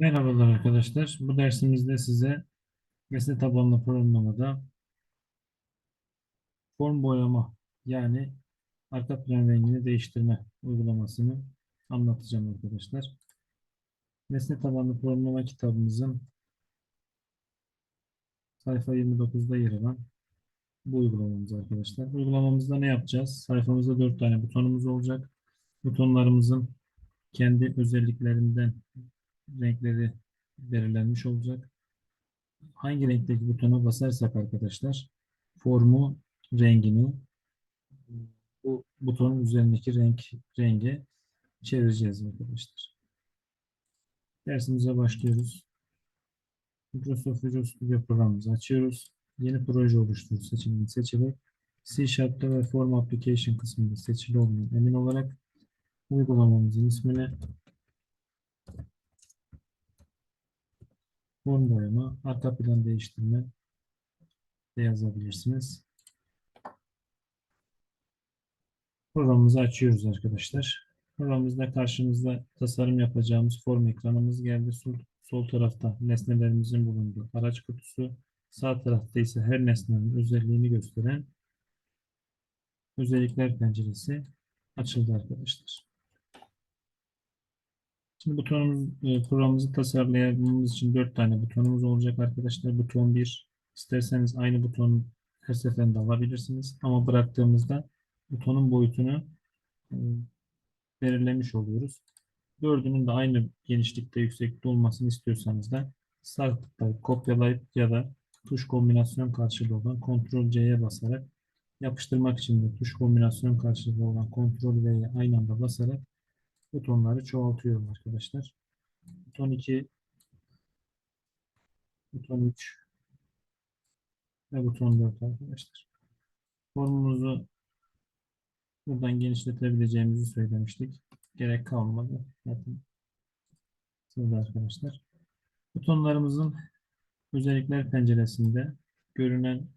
Merhabalar arkadaşlar. Bu dersimizde size nesne tabanlı programlamada form boyama yani arka plan rengini değiştirme uygulamasını anlatacağım arkadaşlar. Nesne tabanlı programlama kitabımızın sayfa 29'da yer alan bu uygulamamız arkadaşlar. Uygulamamızda ne yapacağız? Sayfamızda 4 tane butonumuz olacak. Butonlarımızın kendi özelliklerinden renkleri belirlenmiş olacak. Hangi renkteki butona basarsak arkadaşlar formu rengini bu butonun üzerindeki renk renge çevireceğiz arkadaşlar. Dersimize başlıyoruz. Microsoft Visual Studio programımızı açıyoruz. Yeni proje oluştur seçeneğini seçerek C Sharp'ta ve Form Application kısmında seçili olduğunu emin olarak uygulamamızın ismini form boyama, arka plan değiştirme de yazabilirsiniz. Programımızı açıyoruz arkadaşlar. Programımızda karşımızda tasarım yapacağımız form ekranımız geldi. Sol, sol tarafta nesnelerimizin bulunduğu araç kutusu, sağ tarafta ise her nesnenin özelliğini gösteren özellikler penceresi açıldı arkadaşlar. Şimdi butonumuz, e, programımızı tasarlayamamız için 4 tane butonumuz olacak arkadaşlar. Buton 1, isterseniz aynı butonu her seferinde alabilirsiniz. Ama bıraktığımızda butonun boyutunu e, belirlemiş oluyoruz. Dördünün de aynı genişlikte, yükseklikte olmasını istiyorsanız da sağ tıklayıp kopyalayıp ya da tuş kombinasyon karşılığı olan Ctrl C'ye basarak yapıştırmak için de tuş kombinasyon karşılığı olan Ctrl V'ye aynı anda basarak butonları çoğaltıyorum arkadaşlar. Buton 2 buton 3 ve buton 4 arkadaşlar. Formumuzu buradan genişletebileceğimizi söylemiştik. Gerek kalmadı. Zaten sırada arkadaşlar. Butonlarımızın özellikler penceresinde görünen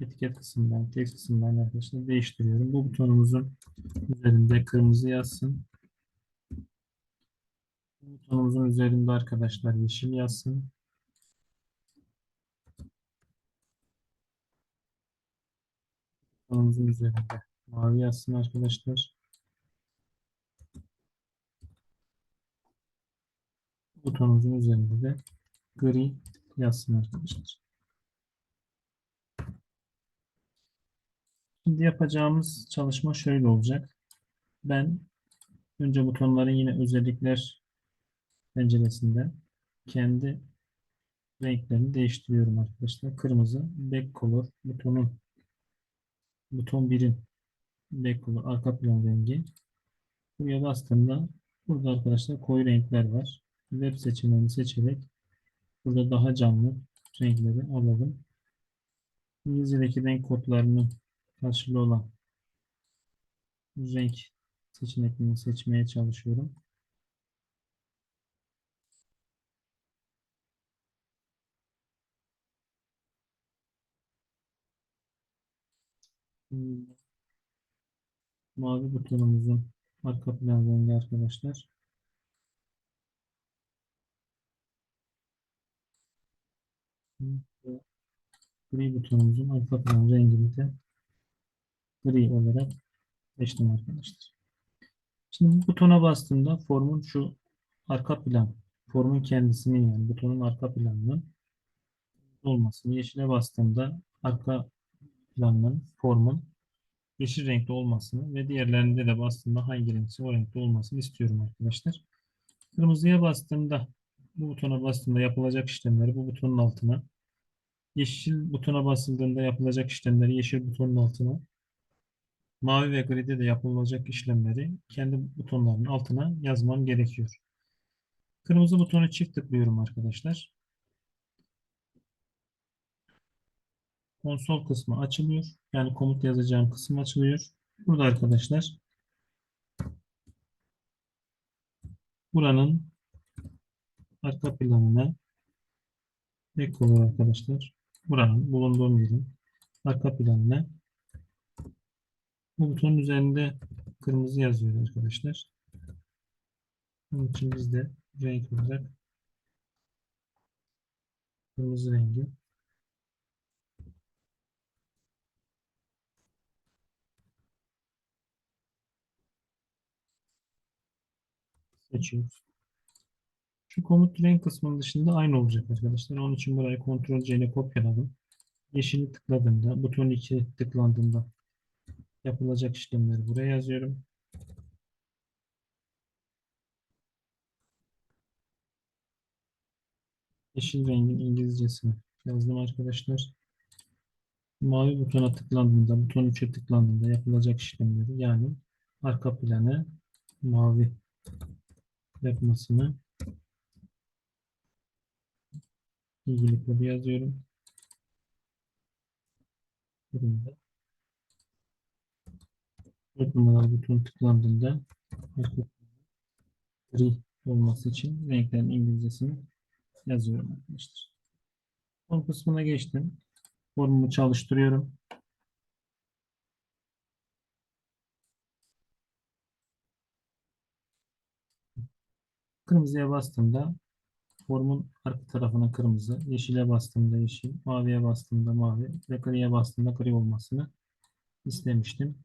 etiket kısmından, text kısmından arkadaşlar değiştiriyorum. Bu butonumuzun üzerinde kırmızı yazsın. Butonumuzun üzerinde arkadaşlar yeşil yazsın. Butonumuzun üzerinde mavi yazsın arkadaşlar. Butonumuzun üzerinde de gri yazsın arkadaşlar. Şimdi yapacağımız çalışma şöyle olacak. Ben önce butonların yine özellikler penceresinde kendi renklerini değiştiriyorum arkadaşlar. Kırmızı back color butonun buton 1'in back color arka plan rengi. Buraya bastığımda burada arkadaşlar koyu renkler var. Web seçeneğini seçerek burada daha canlı renkleri alalım. İngilizce'deki renk kodlarının karşılığı olan renk seçeneklerini seçmeye çalışıyorum. Hmm. Mavi butonumuzun arka plan rengi arkadaşlar. Gri butonumuzun arka plan rengini de gri olarak seçtim arkadaşlar. Şimdi bu butona bastığımda formun şu arka plan, formun kendisinin yani butonun arka planının olmasını, yeşile bastığımda arka planın, formun yeşil renkte olmasını ve diğerlerinde de bastığımda hangi renkse o renkte olmasını istiyorum arkadaşlar. Kırmızıya bastığımda bu butona bastığımda yapılacak işlemleri bu butonun altına yeşil butona basıldığında yapılacak işlemleri yeşil butonun altına mavi ve gride de yapılacak işlemleri kendi butonların altına yazmam gerekiyor. Kırmızı butonu çift tıklıyorum arkadaşlar. Konsol kısmı açılıyor. Yani komut yazacağım kısım açılıyor. Burada arkadaşlar buranın arka planına ek olur arkadaşlar. Buranın bulunduğum yerin arka planına bu butonun üzerinde kırmızı yazıyor arkadaşlar. Onun için biz de renk olarak Kırmızı rengi. Seçiyoruz. Şu komut renk kısmının dışında aynı olacak arkadaşlar. Onun için burayı Ctrl C ile kopyaladım. Yeşili tıkladığımda, buton 2 tıklandığında yapılacak işlemleri buraya yazıyorum. Yeşil rengin İngilizcesini yazdım arkadaşlar. Mavi butona tıklandığında, buton 3'e tıklandığında yapılacak işlemleri yani arka planı mavi yapmasını ilgili kodu yazıyorum. Burada. 4 numaralı buton tıklandığında gri olması için renklerin İngilizcesini yazıyorum arkadaşlar. Son kısmına geçtim. Formumu çalıştırıyorum. Kırmızıya bastığımda formun arka tarafına kırmızı, yeşile bastığımda yeşil, maviye bastığımda mavi ve griye bastığımda gri olmasını istemiştim.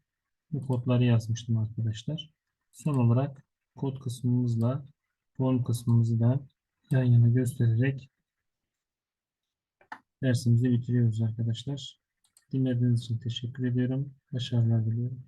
Bu kodları yazmıştım arkadaşlar. Son olarak kod kısmımızla form kısmımızı da yan yana göstererek dersimizi bitiriyoruz arkadaşlar. Dinlediğiniz için teşekkür ediyorum. Başarılar diliyorum.